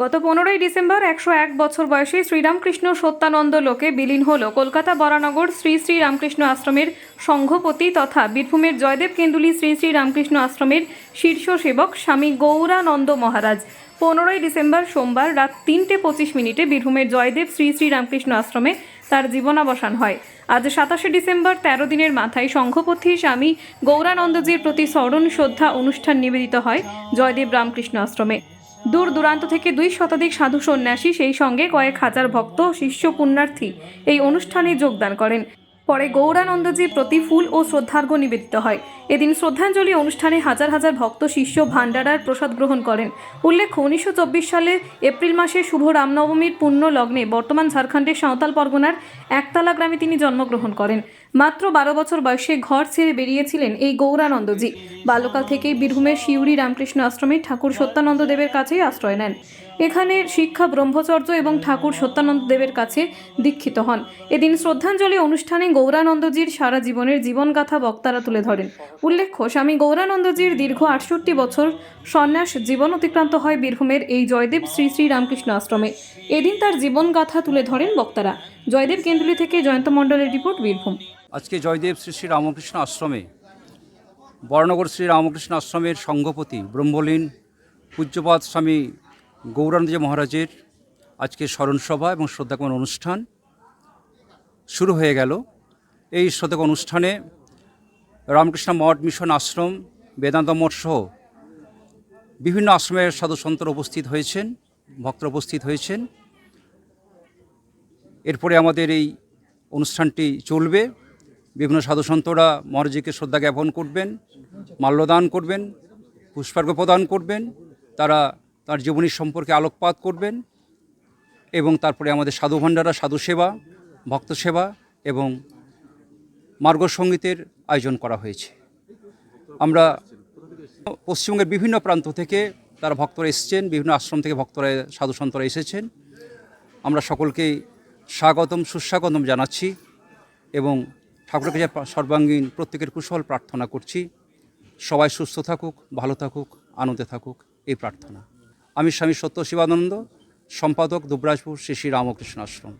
গত পনেরোই ডিসেম্বর একশো এক বছর বয়সে শ্রীরামকৃষ্ণ সত্যানন্দ লোকে বিলীন হল কলকাতা বরানগর শ্রী শ্রী রামকৃষ্ণ আশ্রমের সংঘপতি তথা বীরভূমের জয়দেব কেন্দুলি শ্রী শ্রী রামকৃষ্ণ আশ্রমের শীর্ষ সেবক স্বামী গৌরানন্দ মহারাজ। পনেরোই ডিসেম্বর সোমবার রাত তিনটে পঁচিশ মিনিটে বীরভূমের জয়দেব শ্রী শ্রী রামকৃষ্ণ আশ্রমে তার জীবনাবসান হয়। আজ সাতাশে ডিসেম্বর তেরো দিনের মাথায় সংঘপথী স্বামী গৌরানন্দজির প্রতি স্মরণ, শ্রদ্ধা, অনুষ্ঠান নিবেদিত হয় জয়দেব রামকৃষ্ণ আশ্রমে। দূর দূরান্ত থেকে দুই শতাধিক সাধু সন্ন্যাসী সেই সঙ্গে কয়েক হাজার ভক্ত শিষ্য পুণ্যার্থী এই অনুষ্ঠানে যোগদান করেন। পরে গৌরানন্দজি প্রতি ফুল ও শ্রদ্ধার্ঘ্য নিবেদিত হয়। এদিন শ্রদ্ধাঞ্জলি অনুষ্ঠানে হাজার হাজার ভক্ত শিষ্য ভান্ডারার প্রসাদ গ্রহণ করেন। উল্লেখ্য, উনিশশো সালের এপ্রিল মাসে শুভ রামনবমীর পুণ্য লগ্নে বর্তমান ঝাড়খণ্ডের সাঁওতাল পরগনার একতলা গ্রামে তিনি জন্মগ্রহণ করেন। মাত্র বারো বছর বয়সে ঘর ছেড়ে বেরিয়েছিলেন এই গৌরানন্দজি। বাল্যকাল থেকেই বীরভূমের শিউরি রামকৃষ্ণ আশ্রমে ঠাকুর সত্যানন্দ দেবের কাছেই আশ্রয় নেন। এখানে শিক্ষা ব্রহ্মচর্য এবং ঠাকুর সত্যানন্দ দেবের কাছে দীক্ষিত হন। এদিন শ্রদ্ধাঞ্জলি অনুষ্ঠানে গৌরানন্দজির সারা জীবনের জীবনগাথা বক্তারা তুলে ধরেন। উল্লেখ্য, স্বামী গৌরানন্দজির দীর্ঘ আটষট্টি বছর সন্ন্যাস জীবন অতিক্রান্ত হয় বীরভূমের এই জয়দেব শ্রী শ্রী রামকৃষ্ণ আশ্রমে। এদিন তার জীবনগাথা তুলে ধরেন বক্তারা। জয়দেব কেন্দ্রলি থেকে জয়ন্ত মণ্ডলের রিপোর্ট বীরভূম। আজকে জয়দেব শ্রী শ্রী রামকৃষ্ণ আশ্রমে বর্ণগর শ্রী রামকৃষ্ণ আশ্রমের সংঘপতি ব্রহ্মলীন, পূজ্যপাদ স্বামী গৌরানন্দ মহারাজের আজকে স্মরণসভা এবং শ্রদ্ধাগমন অনুষ্ঠান শুরু হয়ে গেল। এই শ্রদ্ধাগমন অনুষ্ঠানে রামকৃষ্ণ মঠ মিশন আশ্রম, বেদান্ত মঠ সহ বিভিন্ন আশ্রমের সাধুসন্তরা উপস্থিত হয়েছেন ভক্ত উপস্থিত হয়েছেন। এরপরে আমাদের এই অনুষ্ঠানটি চলবে। বিভিন্ন সাধুসন্তরা মহারাজীকে শ্রদ্ধা জ্ঞাপন করবেন, মাল্যদান করবেন, পুষ্পার্ঘ প্রদান করবেন, তারা তার জীবনী সম্পর্কে আলোকপাত করবেন এবং তারপরে আমাদের সাধু ভাণ্ডারা, সাধু সেবা, ভক্ত সেবা এবং মার্গ সঙ্গীতের আয়োজন করা হয়েছে। আমরা পশ্চিমবঙ্গের বিভিন্ন প্রান্ত থেকে তারা ভক্তরা এসেছেন, বিভিন্ন আশ্রম থেকে ভক্তরা, সাধু সন্তরা এসেছেন। আমরা সকলকেই স্বাগতম, সুস্বাগতম জানাচ্ছি এবং ঠাকুরের কাছে সর্বাঙ্গীন প্রত্যেকের কুশল প্রার্থনা করছি। সবাই সুস্থ থাকুক, ভালো থাকুক, আনন্দে থাকুক, এই প্রার্থনা। আমি স্বামী সত্য শিবানন্দ সম্পাদক দুবরাজপুর শ্রী শ্রী রামকৃষ্ণ আশ্রম।